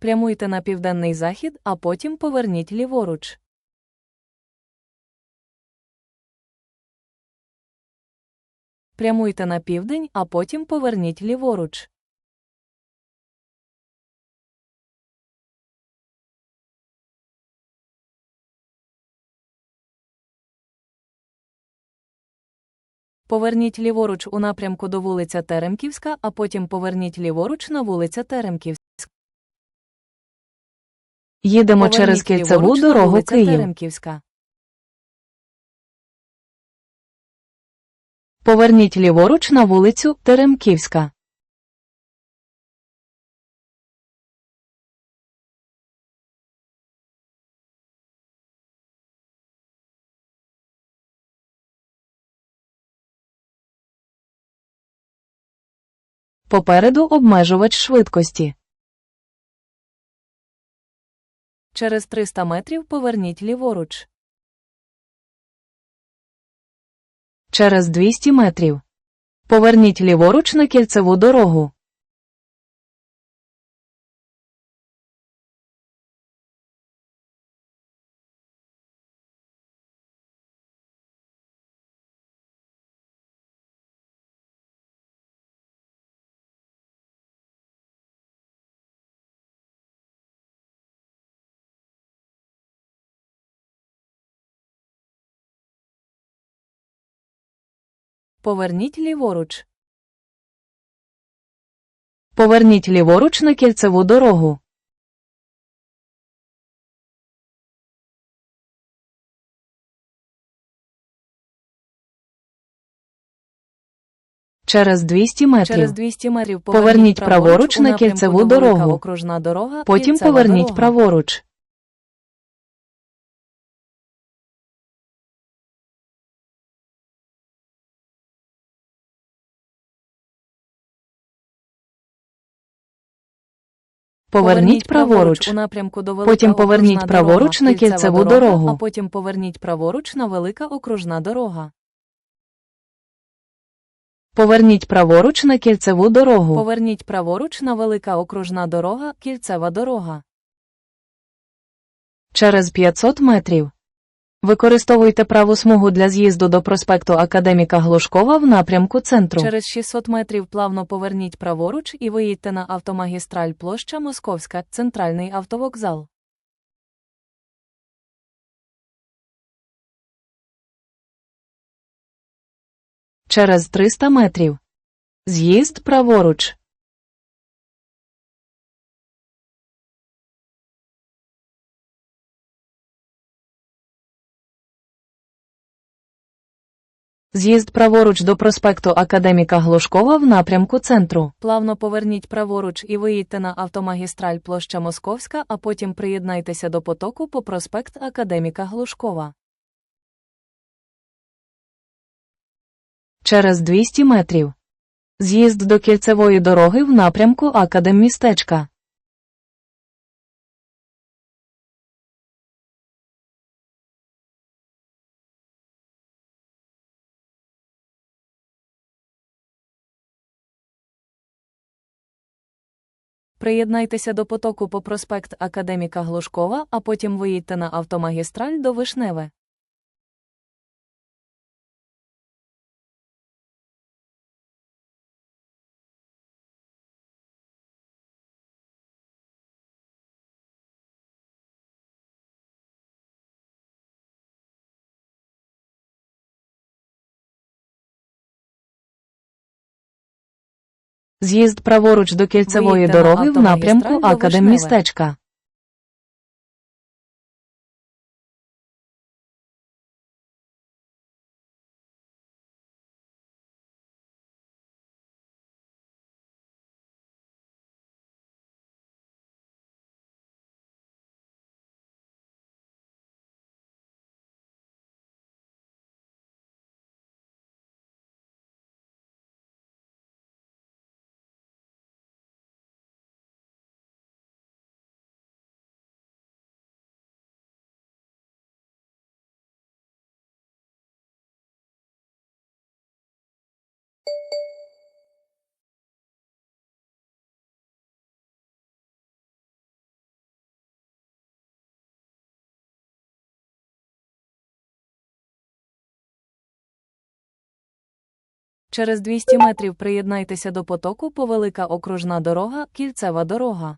Прямуйте на південний захід, а потім поверніть ліворуч. Прямуйте на південь, а потім поверніть ліворуч. Поверніть ліворуч у напрямку до вулиця Теремківська, а потім поверніть ліворуч на вулиця Теремківська. Їдемо через кільцеву дорогу Київ. Поверніть ліворуч на вулицю Теремківська. Попереду обмежувач швидкості. Через 300 метрів поверніть ліворуч. Через 200 метрів. Поверніть ліворуч на кільцеву дорогу. Поверніть ліворуч. Поверніть ліворуч на кільцеву дорогу. Через 200 метрів. Через 200 метрів Поверніть праворуч на кільцеву дорогу. окружна дорога, Потім поверніть дорога. праворуч. Поверніть праворуч. у напрямку до Велика Потім поверніть праворуч на кільцеву дорогу. А потім поверніть праворуч на Велика окружна дорога. Поверніть праворуч на кільцеву дорогу. Поверніть праворуч на Велика окружна дорога, кільцева дорога. Через 500 метрів. Використовуйте праву смугу для з'їзду до проспекту Академіка Глушкова в напрямку центру. Через 600 метрів плавно поверніть праворуч і виїдьте на автомагістраль площа Московська, центральний автовокзал. Через 300 метрів. З'їзд праворуч. З'їзд праворуч до проспекту Академіка Глушкова в напрямку центру. Плавно поверніть праворуч і виїдьте на автомагістраль площа Московська, а потім приєднайтеся до потоку по проспект Академіка Глушкова. Через 200 метрів. З'їзд до кільцевої дороги в напрямку Академмістечка. Приєднайтеся до потоку по проспект Академіка Глушкова, а потім виїдьте на автомагістраль до Вишневе. З'їзд праворуч до кільцевої дороги в напрямку Академ Академмістечка. Через 200 метрів приєднайтеся до потоку по велика окружна дорога, кільцева дорога.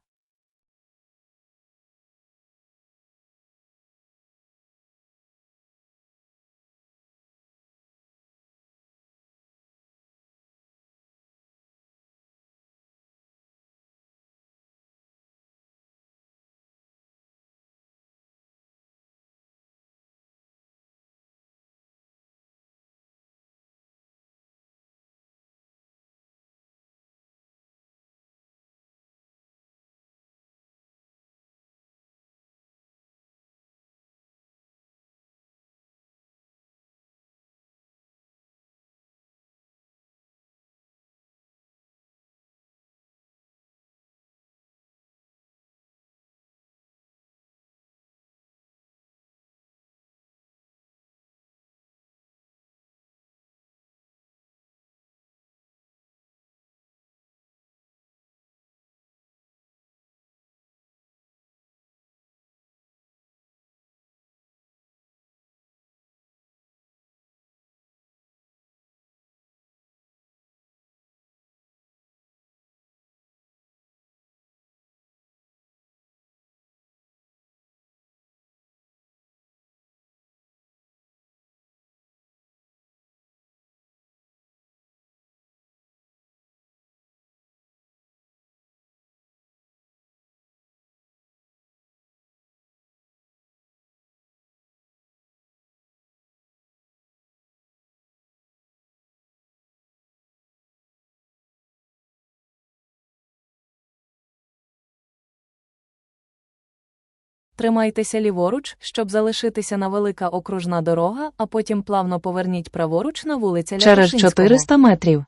Тримайтеся ліворуч, щоб залишитися на велика окружна дорога, а потім плавно поверніть праворуч на вулиця Через 400 метрів.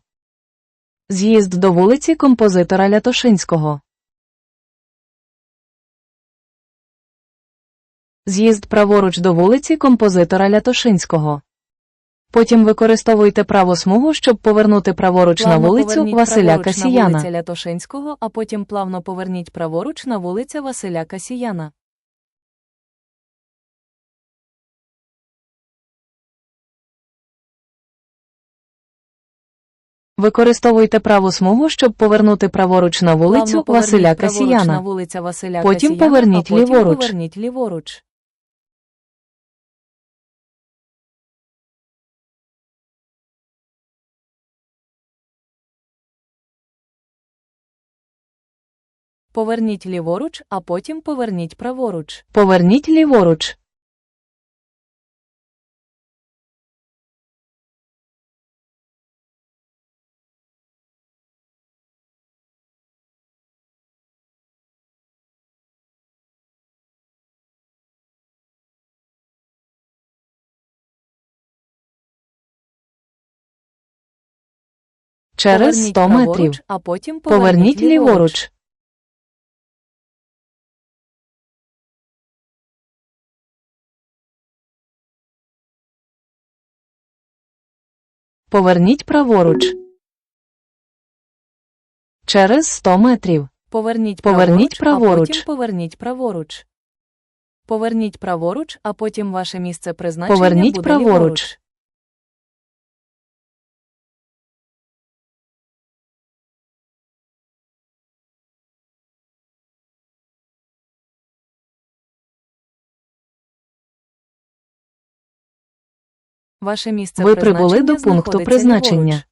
З'їзд до вулиці композитора Лятошинського. З'їзд праворуч до вулиці композитора Лятошинського. Потім використовуйте праву смугу, щоб повернути праворуч на вулицю Василя праворуч на Касіяна. вулиця Лятошинського, а потім плавно поверніть праворуч на вулиця Василя Касіяна. Використовуйте праву смугу, щоб повернути праворуч на вулицю Плавно Василя на Касіяна. вулиця Василя Потім Касіяна, поверніть а потім ліворуч. поверніть ліворуч. Поверніть ліворуч, а потім поверніть праворуч. Поверніть ліворуч. Через Поверніть 100 метрів. а потім Поверніть ліворуч. Поверніть праворуч. Через 100 метрів. Поверніть, Поверніть праворуч, праворуч. а потім поверніть праворуч. Поверніть праворуч, а потім ваше місце призначення Поверніть буде праворуч. ліворуч. Ваше місце Ви прибули до пункту призначення.